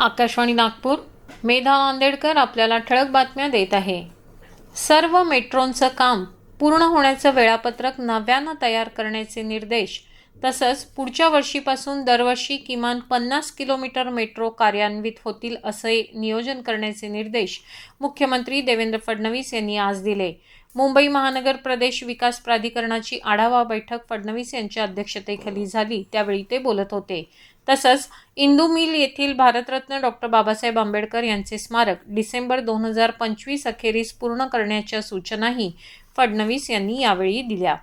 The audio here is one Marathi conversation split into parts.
आकाशवाणी नागपूर. मेधा आंदेडकर आपल्याला ठळक बातम्या देत आहे. सर्व मेट्रोंचं काम पूर्ण होण्याचं वेळापत्रक नव्यानं तयार करण्याचे निर्देश तसंच पुढच्या वर्षीपासून दरवर्षी किमान पन्नास किलोमीटर मेट्रो कार्यान्वित होतील असे नियोजन करण्याचे निर्देश मुख्यमंत्री देवेंद्र फडणवीस यांनी आज दिले. मुंबई महानगर प्रदेश विकास प्राधिकरणाची आढावा बैठक फडणवीस यांच्या अध्यक्षतेखाली झाली. त्यावेळी ते बोलत होते. तसंच इंदू मिल येथील भारतरत्न डॉक्टर बाबासाहेब आंबेडकर यांचे स्मारक डिसेंबर दोन हजार पंचवीस अखेरीस पूर्ण करण्याच्या सूचनाही फडणवीस यांनी यावेळी दिल्या.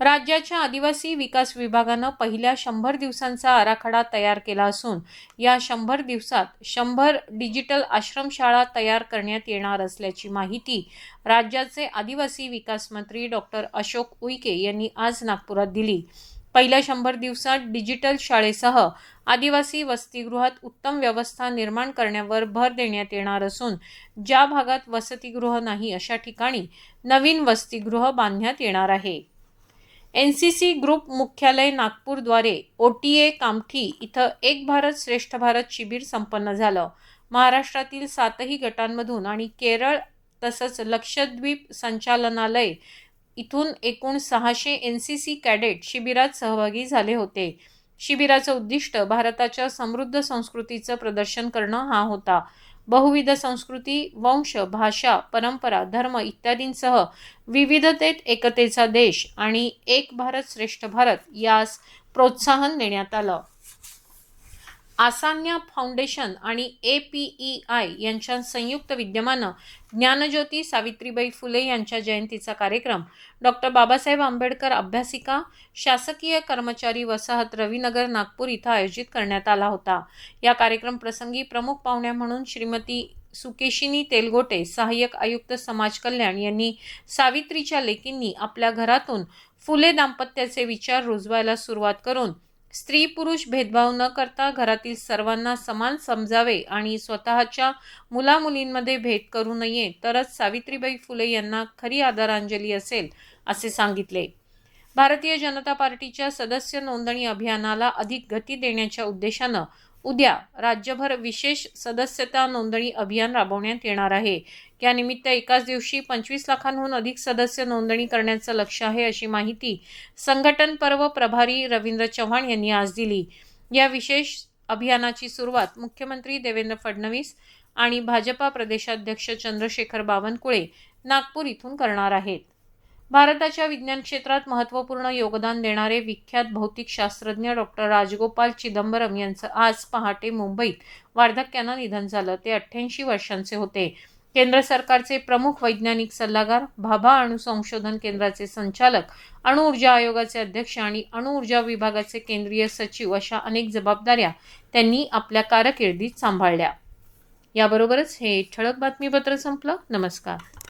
राज्याच्या आदिवासी विकास विभागानं पहिल्या शंभर दिवसांचा आराखडा तयार केला असून या शंभर दिवसात शंभर डिजिटल आश्रमशाळा तयार करण्यात येणार असल्याची माहिती राज्याचे आदिवासी विकास मंत्री डॉक्टर अशोक उईके यांनी आज नागपुरात दिली. पहिल्या शंभर दिवसात डिजिटल शाळेसह आदिवासी वसतिगृहात उत्तम व्यवस्था निर्माण करण्यावर भर देण्यात येणार असून ज्या भागात वसतिगृह नाही अशा ठिकाणी नवीन वसतिगृह बांधण्यात येणार आहे. एन सी सी ग्रुप मुख्यालय नागपूरद्वारे ओ टी ए कामठी इथं एक भारत श्रेष्ठ भारत शिबिर संपन्न झालं. महाराष्ट्रातील सातही गटांमधून आणि केरळ तसंच लक्षद्वीप संचालनालय इथून एकूण सहाशे एन सी सी कॅडेट शिबिरात सहभागी झाले होते. शिबिराचं उद्दिष्ट भारताच्या समृद्ध संस्कृतीचं प्रदर्शन करणं हा होता. बहुविध संस्कृती वंश भाषा परंपरा धर्म इत्यादींसह विविधतेत एकतेचा देश आणि एक भारत श्रेष्ठ भारत यास प्रोत्साहन देण्यात आलं. आसान्या फाउंडेशन आणि ए पी ई आय यांच्या संयुक्त विद्यमानं ज्ञानज्योती सावित्रीबाई फुले यांच्या जयंतीचा कार्यक्रम. डॉक्टर बाबासाहेब आंबेडकर अभ्यासिका शासकीय कर्मचारी वसाहत रविनगर नागपूर इथं आयोजित करण्यात आला होता. या कार्यक्रम प्रसंगी प्रमुख पाहुण्या म्हणून श्रीमती सुकेशिनी तेलगोटे सहाय्यक आयुक्त समाज कल्याण यांनी सावित्रीच्या लेकींनी आपल्या घरातून फुले दाम्पत्याचे विचार रुजवायला सुरुवात करून स्त्री पुरुष भेदभाव न करता घरातील सर्वांना समान समजावे आणि स्वतःच्या मुलामुलींमध्ये भेद करू नये तरच सावित्रीबाई फुले यांना खरी आदरांजली असेल असे सांगितले. भारतीय जनता पार्टीच्या सदस्य नोंदणी अभियानाला अधिक गती देण्याच्या उद्देशानं उद्या राज्यभर विशेष सदस्यता नोंदणी अभियान राबवण्यात येणार आहे. यानिमित्त एकाच दिवशी पंचवीस लाखांहून अधिक सदस्य नोंदणी करण्याचं लक्ष आहे अशी माहिती संघटन पर्व प्रभारी रवींद्र चव्हाण यांनी आज दिली. या विशेष अभियानाची सुरुवात मुख्यमंत्री देवेंद्र फडणवीस आणि भाजपा प्रदेशाध्यक्ष चंद्रशेखर बावनकुळे नागपूर इथून करणार आहेत. भारताच्या विज्ञान क्षेत्रात महत्त्वपूर्ण योगदान देणारे विख्यात भौतिकशास्त्रज्ञ डॉक्टर राजगोपाल चिदंबरम यांचं आज पहाटे मुंबईत वार्धक्यानं निधन झालं. ते अठ्ठ्याऐंशी वर्षांचे होते. केंद्र सरकारचे प्रमुख वैज्ञानिक सल्लागार भाभा अणु संशोधन केंद्राचे संचालक अणुऊर्जा आयोगाचे अध्यक्ष आणि अणुऊर्जा विभागाचे केंद्रीय सचिव अशा अनेक जबाबदाऱ्या त्यांनी आपल्या कारकिर्दीत सांभाळल्या. याबरोबरच हे ठळक बातमीपत्र संपलं. नमस्कार.